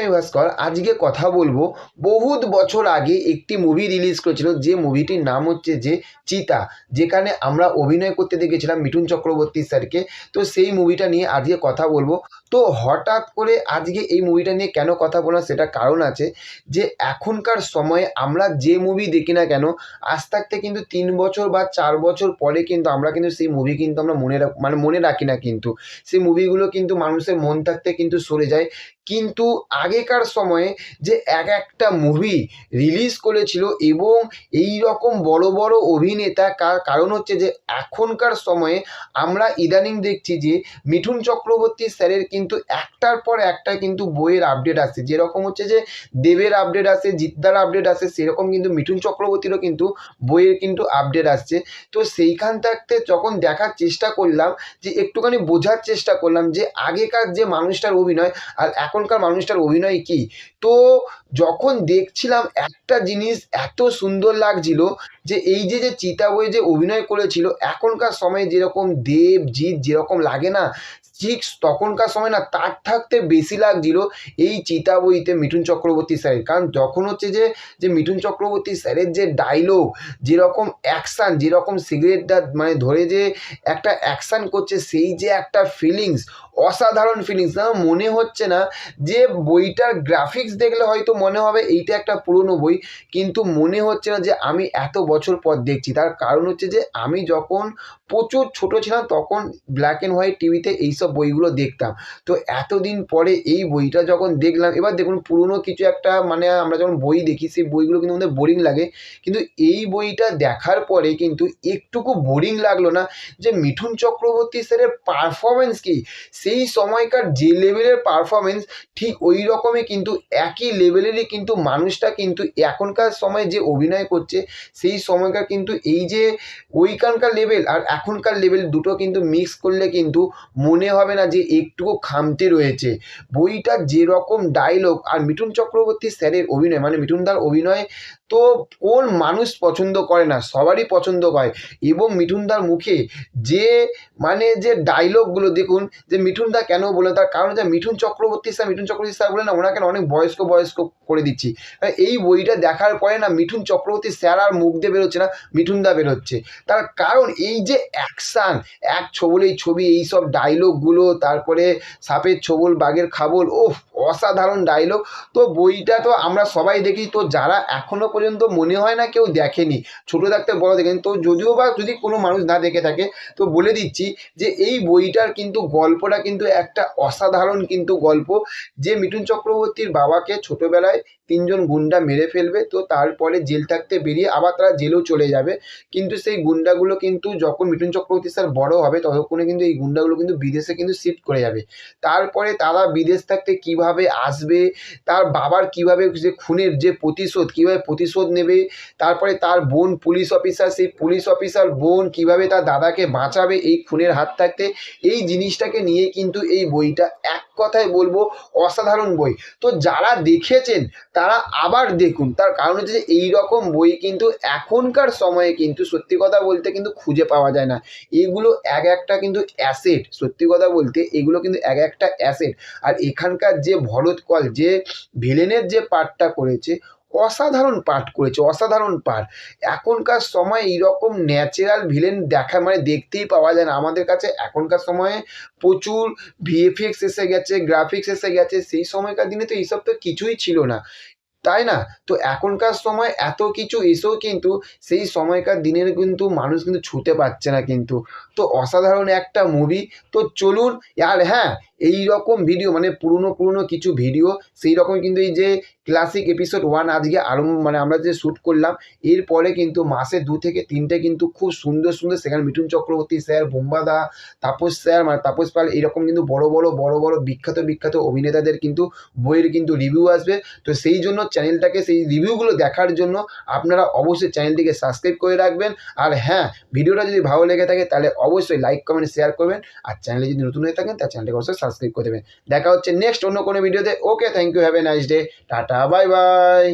আমি ভাস্কর আজকে কথা বলব বহুত বছর আগে একটি মুভি রিলিজ করেছিল, যে মুভিটির নাম হচ্ছে যে চিতা, যেখানে আমরা অভিনয় করতে দেখেছিলাম মিঠুন চক্রবর্তী স্যারকে। তো সেই মুভিটা নিয়ে আজকে কথা বলব। তো হঠাৎ করে আজকে এই মুভিটা নিয়ে কেন কথা বললাম সেটা কারণ আছে যে এখনকার সময়ে আমরা যে মুভি দেখি না কেন, আজ থাকতে কিন্তু তিন বছর বা চার বছর পরে কিন্তু আমরা কিন্তু সেই মুভি কিন্তু আমরা মনে মানে মনে রাখি না কিন্তু। সেই মুভিগুলো কিন্তু মানুষের মন থাকতে কিন্তু সরে যায়। কিন্তু আগেকার সময়ে যে এক একটা মুভি রিলিজ করেছিল এবং এই রকম বড় বড় অভিনেতা কার- কারণ হচ্ছে যে এখনকার সময়ে আমরা ইদানিং দেখছি যে মিঠুন চক্রবর্তী স্যারের কিন্তু একটার পর একটা কিন্তু বইয়ের আপডেট আসছে। যেরকম হচ্ছে যে দেবের আপডেট আসে, জিদ্দার আপডেট আসে, সেরকম কিন্তু মিঠুন চক্রবর্তীরও কিন্তু বইয়ের কিন্তু আপডেট আসছে। তো সেইখান থাকতে যখন দেখার চেষ্টা করলাম যে একটুখানি বোঝার চেষ্টা করলাম যে আগেকার যে মানুষটার অভিনয় আর এখনকার মানুষটার অভিনয় কি? তো যখন দেখছিলাম একটা জিনিস এত সুন্দর লাগছিল যে এই যে যে চিতা বইয়ে যে অভিনয় করেছিল, এখনকার সময়ে যেরকম দেব, জিৎ যেরকম লাগে না, ঠিক তখনকার সময় না, তার থাকতে বেশি লাগছিল এই চিতা বইতে মিঠুন চক্রবর্তী স্যারের। কারণ যখন হচ্ছে যে যে মিঠুন চক্রবর্তী স্যারের যে ডায়লগ যেরকম অ্যাকশান যেরকম সিগারেটটা মানে ধরে যে একটা অ্যাকশান করছে, সেই যে একটা ফিলিংস অসাধারণ ফিলিংস না, মনে হচ্ছে না যে বইটার গ্রাফিক্স দেখলে হয়তো মনে হবে এইটা একটা পুরনো বই, কিন্তু মনে হচ্ছে না যে আমি এত বছর পর দেখছি। তার কারণ হচ্ছে যে আমি যখন প্রচুর ছোট ছিলাম তখন ব্ল্যাক অ্যান্ড হোয়াইট টিভিতে এইসব বইগুলো দেখতাম। তো এতদিন পরে এই বইটা যখন দেখলাম, এবার দেখুন পুরনো কিছু একটা মানে আমরা যখন বই দেখি সেই বইগুলো কিন্তু আমাদের বোরিং লাগে। কিন্তু এই বইটা দেখার পরে কিন্তু একটুকু বোরিং লাগল না যে মিঠুন চক্রবর্তী স্যারের পারফরমেন্স কি? সেই সময়কার যে লেভেলের পারফরমেন্স ঠিক ওই রকমই কিন্তু একই লেভেলেরই কিন্তু মানুষটা কিন্তু এখনকার সময় যে অভিনয় করছে, সেই সময়কার কিন্তু এই যে ওইখানকার লেভেল আর এখনকার লেভেল দুটো কিন্তু মিক্স করলে কিন্তু মনে হবে না যে একটুকু খামতি রয়েছে। বইটা যেরকম ডায়লগ আর মিঠুন চক্রবর্তী স্যারের অভিনয় মানে মিঠুনদার অভিনয় তো কোন মানুষ পছন্দ করে না? সবারই পছন্দ করে এবং মিঠুনদার মুখে যে মানে যে ডায়লগগুলো দেখুন যে মিঠুনদা কেন বলে, তার কারণ হচ্ছে মিঠুন চক্রবর্তী স্যার মিঠুন চক্রবর্তী স্যার বলে না, ওনাকে অনেক বয়স্ক বয়স্ক করে দিচ্ছি। মানে এই বইটা দেখার পরে না মিঠুন চক্রবর্তী স্যার আর মুখ দিয়ে বেরোচ্ছে না মিঠুনদা বেরোচ্ছে। তার কারণ এই যে অ্যাকশান এক ছবলেই ছবি, এই সব ডায়লগগুলো তারপরে সাপের ছবল, বাঘের খাবল ও অসাধারণ ডায়লগ তো বইটা তো আমরা সবাই দেখি, তো যারা এখনও পর্যন্ত মনে হয় না কেউ দেখেনি, ছোটো থাকতে বড় দেখেন, তো যদিও বা যদি কোনো মানুষ না দেখে থাকে, তো বলে দিচ্ছি যে এই বইটার কিন্তু গল্পটা কিন্তু একটা অসাধারণ কিন্তু গল্প। যে মিঠুন চক্রবর্তীর বাবাকে ছোটোবেলায় তিনজন গুন্ডা মেরে ফেলবে, তো তারপরে জেল থাকতে বেরিয়ে আবার তারা জেলেও চলে যাবে। কিন্তু সেই গুন্ডাগুলো কিন্তু যখন মিঠুন চক্রবর্তী স্যার বড় হবে, ততক্ষণে কিন্তু এই গুন্ডাগুলো কিন্তু বিদেশে কিন্তু শিফট করে যাবে। তারপরে তারা বিদেশ থাকতে কীভাবে আসবে, তার বাবার কীভাবে যে খুনের যে প্রতিশোধ, কীভাবে প্রতিশোধ নেবে, তারপরে তার বোন পুলিশ অফিসার, সেই পুলিশ অফিসার বোন কীভাবে তার দাদাকে বাঁচাবে এই খুনের হাত থাকতে, এই জিনিসটাকে নিয়ে কিন্তু এই বইটা এক কথায় বলব, অসাধারণ বই। তো যারা দেখেছেন, তারা আবার দেখুন। তার কারণ হচ্ছে যে এই রকম বই কিন্তু এখনকার সময়ে কিন্তু সত্যি কথা বলতে কিন্তু খুঁজে পাওয়া যায় না। এগুলো এক একটা কিন্তু অ্যাসেট, সত্যি কথা বলতে এগুলো কিন্তু এক একটা অ্যাসেট। আর এখানকার যে ভরত কল যে ভিলেনের যে পার্টটা করেছে অসাধারণ পাঠ করেছে, অসাধারণ পাঠ। এখনকার সময় এইরকম ন্যাচারাল ভিলেন দেখা মানে দেখতেই পাওয়া যায় না। আমাদের কাছে এখনকার সময়ে প্রচুর ভিএফএক্স এসে গেছে গ্রাফিক্স এসে গেছে, সেই সময়কার দিনে তো এইসব তো কিছুই ছিল না। তাই না? তো এখনকার সময় এত কিছু এসেও কিন্তু সেই সময়কার দিনের কিন্তু মানুষ কিন্তু ছুতে পারছে না কিন্তু। তো অসাধারণ একটা মুভি তো চলুন, আর হ্যাঁ এই রকম ভিডিও মানে পুরনো পুরনো কিছু ভিডিও সেই রকম কিন্তু এই যে ক্লাসিক এপিসোড ওয়ান আজকে আরম্ভ মানে আমরা যে শ্যুট করলাম এরপরে কিন্তু মাসে দু থেকে তিনটে কিন্তু খুব সুন্দর সুন্দর সেখানে মিঠুন চক্রবর্তী স্যার বোম্বাদা তাপস স্যার মানে তাপস পাল, এরকম কিন্তু বড় বড় বড় বড় বিখ্যাত বিখ্যাত অভিনেতাদের কিন্তু বইয়ের কিন্তু রিভিউ আসবে। তো সেই জন্য চ্যানেলটাকে সেই রিভিউগুলো দেখার জন্য আপনারা অবশ্যই চ্যানেলটিকে সাবস্ক্রাইব করে রাখবেন। আর হ্যাঁ ভিডিওটা যদি ভালো লেগে থাকে, তাহলে অবশ্যই লাইক কমেন্ট শেয়ার করবেন। আর চ্যানেলে যদি নতুন হয়ে থাকেন তার চ্যানেলটাকে অবশ্যই সাবস্ক্রাইব করে দেবেন দেখা হচ্ছে নেক্সট অন্য কোনো ভিডিওতে okay thank you have a nice day tata bye bye